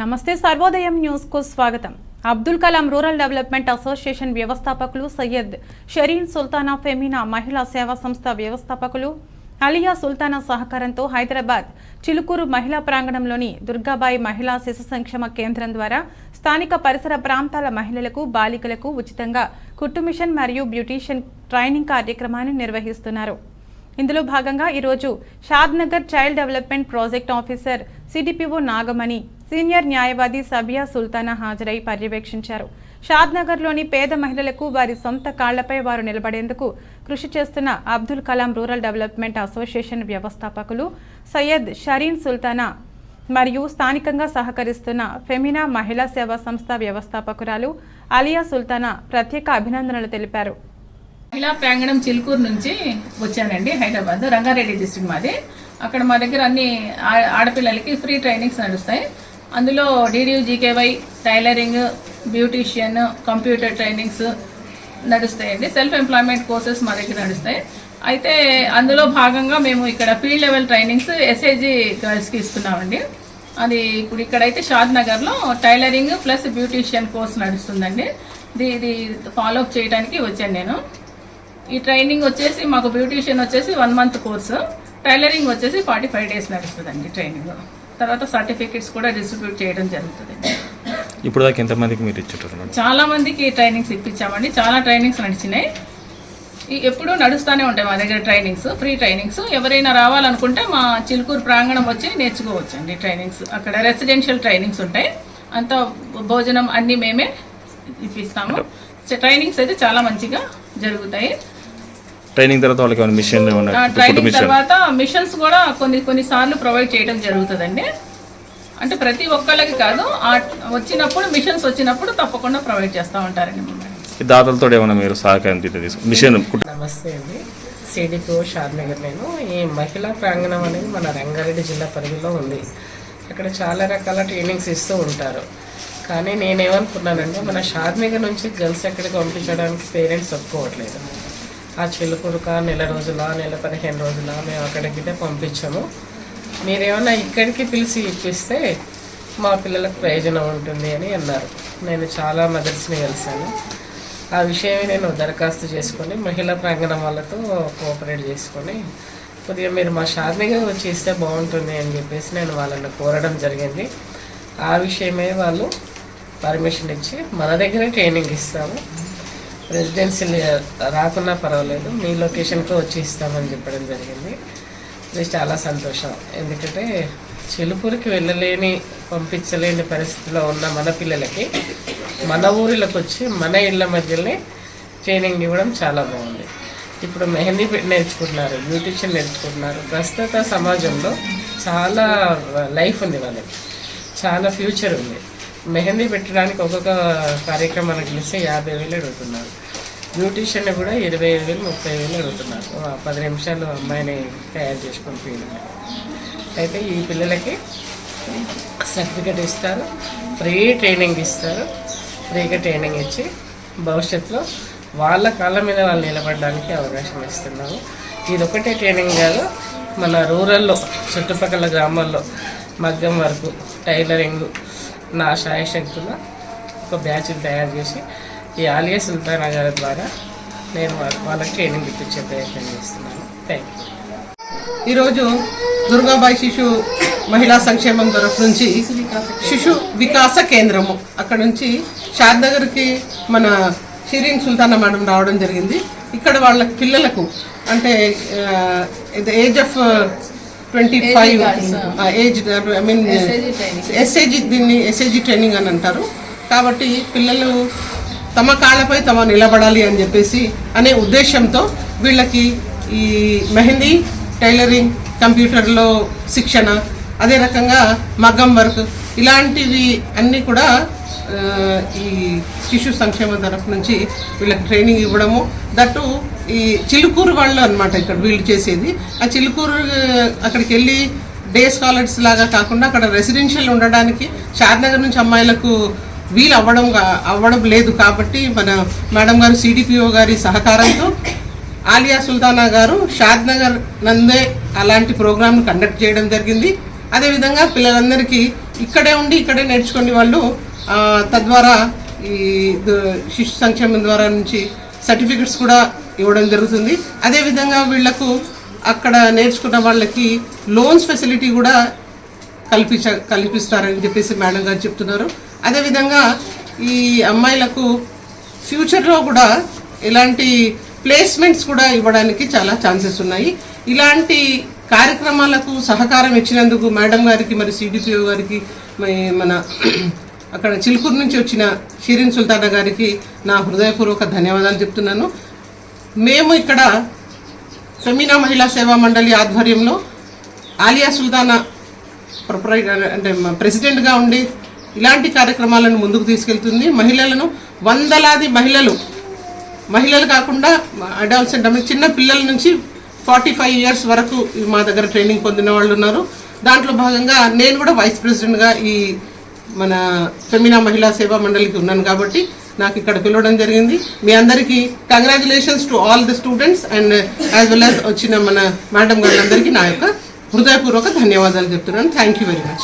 నమస్తే సర్వోదయం న్యూస్కు స్వాగతం. Abdul Kalam rural development association వ్యవస్థాపకులు సయ్యద్ షరీన్ సుల్తానా ఫెమినా మహిళా సేవా సంస్థ వ్యవస్థాపకులు అలియా సుల్తానా సహకారంతో హైదరాబాద్ చిలుకూరు మహిళా ప్రాంగణంలోని దుర్గాబాయి మహిళా శిశు సంక్షేమ కేంద్రం ద్వారా స్థానిక పరిసర ప్రాంతాల మహిళలకు బాలికలకు ఉచితంగా కుట్టు మిషన్ మరియు బ్యూటీషియన్ ట్రైనింగ్ కార్యక్రమాన్ని నిర్వహిస్తున్నారు. ఇందులో భాగంగా ఈరోజు Shadnagar child development project officer CDPO Nagamani senior న్యాయవాది సబియా సుల్తానా హాజరై పర్యవేక్షించారు. షాద్నగర్లోని పేద మహిళలకు వారి సొంత కాళ్ళపై వారు నిలబడేందుకు కృషి చేస్తున్న Abdul Kalam rural development association వ్యవస్థాపకులు సయ్యద్ షరీన్ సుల్తానా మరియు స్థానికంగా సహకరిస్తున్న ఫెమినా మహిళా సేవా సంస్థ వ్యవస్థాపకురాలు అలియా సుల్తానా ప్రత్యేక అభినందనలు తెలిపారు. మహిళా ప్రాంగణం చిలుకూరు నుంచి వచ్చానండి హైదరాబాద్ రంగారెడ్డి డిస్టిక్ మాది. అక్కడ మా దగ్గర అన్ని ఆడపిల్లలకి ఫ్రీ ట్రైనింగ్స్ నడుస్తాయి. అందులో DDU GKY tailoring beautician computer trainings నడుస్తాయండి. Self employment courses మా దగ్గర నడుస్తాయి. అయితే అందులో భాగంగా మేము ఇక్కడ ఫీల్డ్ లెవెల్ ట్రైనింగ్స్ ఎస్ఐజీ గర్ల్స్కి ఇస్తున్నామండి. అది ఇప్పుడు ఇక్కడైతే షాద్ నగర్లో టైలరింగ్ ప్లస్ బ్యూటీషియన్ కోర్స్ నడుస్తుందండి. ఇది ఇది ఫాలో అప్ చేయడానికి వచ్చాను నేను. ఈ ట్రైనింగ్ వచ్చేసి మాకు బ్యూటీషియన్ వచ్చేసి వన్ మంత్ కోర్సు. టైలరింగ్ వచ్చేసి ఫార్టీ ఫైవ్ డేస్ నడుస్తుందండి ట్రైనింగ్. తర్వాత సర్టిఫికెట్స్ కూడా డిస్ట్రిబ్యూట్ చేయడం జరుగుతుంది. ఇప్పుడు దాకా ఎంతమందికి మీరు ఇచ్చుంటారు చాలా మందికి ట్రైనింగ్స్ ఇప్పించామండి. చాలా ట్రైనింగ్స్ నడిచినాయి. ఎప్పుడూ నడుస్తూనే ఉంటాయి మా దగ్గర ట్రైనింగ్స్ ఫ్రీ ట్రైనింగ్స్. ఎవరైనా రావాలనుకుంటే మా చిలుకూరు ప్రాంగణం వచ్చి నేర్చుకోవచ్చు అండి ట్రైనింగ్స్. అక్కడ రెసిడెన్షియల్ ట్రైనింగ్స్ ఉంటాయి. అంతా భోజనం అన్నీ మేమే ఇప్పిస్తాము. ట్రైనింగ్స్ అయితే చాలా మంచిగా జరుగుతాయి. ట్రైనింగ్ తర్వాత వాళ్ళకి ఏమైనా మిషన్ ట్రైనింగ్ తర్వాత మిషన్స్ కూడా కొన్ని కొన్ని సార్లు ప్రొవైడ్ చేయడం జరుగుతుందండి. అంటే ప్రతి ఒక్కళ్ళకి కాదు ఆ వచ్చినప్పుడు మిషన్స్ వచ్చినప్పుడు తప్పకుండా ప్రొవైడ్ చేస్తూ ఉంటారండి మమ్మల్ని ఈ దాతలతో ఏమైనా మీరు సహకారం తీసుకు మిషన్ నమస్తే అండి. సిడిపిఓ షాద్నగర్ నేను. ఈ మహిళా ప్రాంగణం అనేది మన రంగారెడ్డి జిల్లా పరిధిలో ఉంది. అక్కడ చాలా రకాల ట్రైనింగ్స్ ఇస్తూ ఉంటారు. కానీ నేనేమనుకున్నానంటే మన షాద్నగర్ నుంచి గర్ల్స్ ఎక్కడికి పంపించడానికి పేరెంట్స్ ఒప్పుకోవట్లేదు. ఆ చిలుకురుక నెల రోజుల నెల పదిహేను రోజుల మేము అక్కడికి పంపించాము. మీరేమన్నా ఇక్కడికి పిలిచి ఇప్పిస్తే మా పిల్లలకు ప్రయోజనం ఉంటుంది అని అన్నారు. నేను చాలా మదర్స్ని కలిశాను. ఆ విషయమే నేను దరఖాస్తు చేసుకొని మహిళా ప్రాంగణం వాళ్ళతో కోఆపరేట్ చేసుకొని కొద్దిగా మీరు మా షార్మిగా వచ్చి ఇస్తే బాగుంటుంది అని చెప్పేసి నేను వాళ్ళని కోరడం జరిగింది. ఆ విషయమే వాళ్ళు పర్మిషన్ ఇచ్చి మన దగ్గరే ట్రైనింగ్ ఇస్తాము రెసిడెన్సీ రాకున్నా పర్వాలేదు మీ లొకేషన్కి వచ్చి ఇస్తామని చెప్పడం జరిగింది. ఇది చాలా సంతోషం. ఎందుకంటే చిలుపూరికి వెళ్ళలేని పంపించలేని పరిస్థితిలో ఉన్న మన పిల్లలకి మన ఊరిలోకి వచ్చి మన ఇళ్ళ మధ్యలోనే ట్రైనింగ్ ఇవ్వడం చాలా బాగుంది. ఇప్పుడు మెహందీ నేర్చుకుంటున్నారు బ్యూటిషియన్ నేర్చుకుంటున్నారు. ప్రస్తుత సమాజంలో చాలా లైఫ్ ఉంది వాళ్ళకి. చాలా ఫ్యూచర్ ఉంది. మెహందీ పెట్టడానికి ఒక్కొక్క కార్యక్రమానికి కలిసి యాభై వేలు అడుగుతున్నారు. బ్యూటిషియన్ కూడా ఇరవై ఐదు వేలు ముప్పై వేలు అడుగుతున్నారు. పది నిమిషాలు అమ్మాయిని తయారు చేసుకుని పిల్లలు అయితే ఈ పిల్లలకి సర్టిఫికెట్ ఇస్తారు ఫ్రీ ట్రైనింగ్ ఇస్తారు ఫ్రీగా ట్రైనింగ్ ఇచ్చి భవిష్యత్తులో వాళ్ళ కాళ్ళ మీద వాళ్ళు నిలబడడానికి అవకాశం ఇస్తున్నాము ఇది ఒకటే ట్రైనింగ్ కాదు మన రూరల్లో చుట్టుపక్కల గ్రామాల్లో మగ్గం వరకు టైలరింగ్ నా శాయశక్తుల ఒక బ్యాచ్ తయారు చేసి ఈ ఆలియా సుల్తానా గారి ద్వారా నేను వాళ్ళ- వాళ్ళకి ట్రైనింగ్ ఇప్పించే ప్రయత్నం చేస్తున్నాను. థ్యాంక్ యూ ఈరోజు దుర్గాబాయి శిశు మహిళా సంక్షేమం తరఫు నుంచి శిశు వికాస కేంద్రము. అక్కడ నుంచి షాద్నగర్కి మన షిరీన్ సుల్తానా మేడం రావడం జరిగింది. ఇక్కడ వాళ్ళ పిల్లలకు అంటే age of twenty five age I mean SAG దీన్ని ఎస్ఏజీ ట్రైనింగ్ అని అంటారు. కాబట్టి పిల్లలు తమ కాళ్ళపై తమ నిలబడాలి అని చెప్పేసి అనే ఉద్దేశంతో వీళ్ళకి ఈ మెహందీ టైలరింగ్ కంప్యూటర్లో శిక్షణ అదే రకంగా మగ్గం వర్క్ ఇలాంటివి అన్నీ కూడా ఈ శిశు సంక్షేమ తరఫు నుంచి వీళ్ళకి ట్రైనింగ్ ఇవ్వడము. దట్టు ఈ చిలుకూరు వాళ్ళు అనమాట ఇక్కడ వీళ్ళు చేసేది. ఆ చిలుకూరు అక్కడికి వెళ్ళి డే స్కాలర్స్ లాగా కాకుండా అక్కడ రెసిడెన్షియల్ ఉండడానికి షాద్నగర్ నుంచి అమ్మాయిలకు వీలు అవ్వడం అవ్వడం లేదు కాబట్టి మన మేడం గారు సిడిపిఓ గారి సహకారంతో ఆలియా సుల్తానా గారు షాద్ నగర్ నందే అలాంటి ప్రోగ్రామ్ను కండక్ట్ చేయడం జరిగింది. అదేవిధంగా పిల్లలందరికీ ఇక్కడే ఉండి ఇక్కడే నేర్చుకుని వాళ్ళు తద్వారా ఈ శిశు సంక్షేమం ద్వారా నుంచి సర్టిఫికెట్స్ కూడా ఇవ్వడం జరుగుతుంది. అదేవిధంగా వీళ్ళకు అక్కడ నేర్చుకున్న వాళ్ళకి లోన్స్ ఫెసిలిటీ కూడా కల్పించ కల్పిస్తారని చెప్పేసి మేడం గారు చెప్తున్నారు. అదేవిధంగా ఈ అమ్మాయిలకు ఫ్యూచర్లో కూడా ఇలాంటి ప్లేస్మెంట్స్ కూడా ఇవ్వడానికి చాలా ఛాన్సెస్ ఉన్నాయి. ఇలాంటి కార్యక్రమాలకు సహకారం ఇచ్చినందుకు మేడం గారికి మరి సిడిపిఓ గారికి మరి మన అక్కడ చిలుకూరు నుంచి వచ్చిన షీరిన్ సుల్తానా గారికి నా హృదయపూర్వక ధన్యవాదాలు చెప్తున్నాను. మేము ఇక్కడ ఫెమినా మహిళా సేవా మండలి ఆధ్వర్యంలో ఆలియా సుల్తానా ప్రొపరైటర్ అంటే ప్రెసిడెంట్గా ఉండి ఇలాంటి కార్యక్రమాలను ముందుకు తీసుకెళ్తుంది. మహిళలను వందలాది మహిళలు మహిళలు కాకుండా అడాల్సెంట్ అంటే చిన్న పిల్లల నుంచి ఫార్టీ ఫైవ్ ఇయర్స్ వరకు మా దగ్గర ట్రైనింగ్ పొందిన వాళ్ళు ఉన్నారు. దాంట్లో భాగంగా నేను కూడా వైస్ ప్రెసిడెంట్గా ఈ మన ఫెమినా మహిళా సేవా మండలికి ఉన్నాను కాబట్టి నాకు ఇక్కడ పిలవడం జరిగింది. మీ అందరికీ congratulations to all the students and as well as వచ్చిన మన మేడం గారందరికీ నా యొక్క హృదయపూర్వక ధన్యవాదాలు చెప్తున్నాను. Thank you very much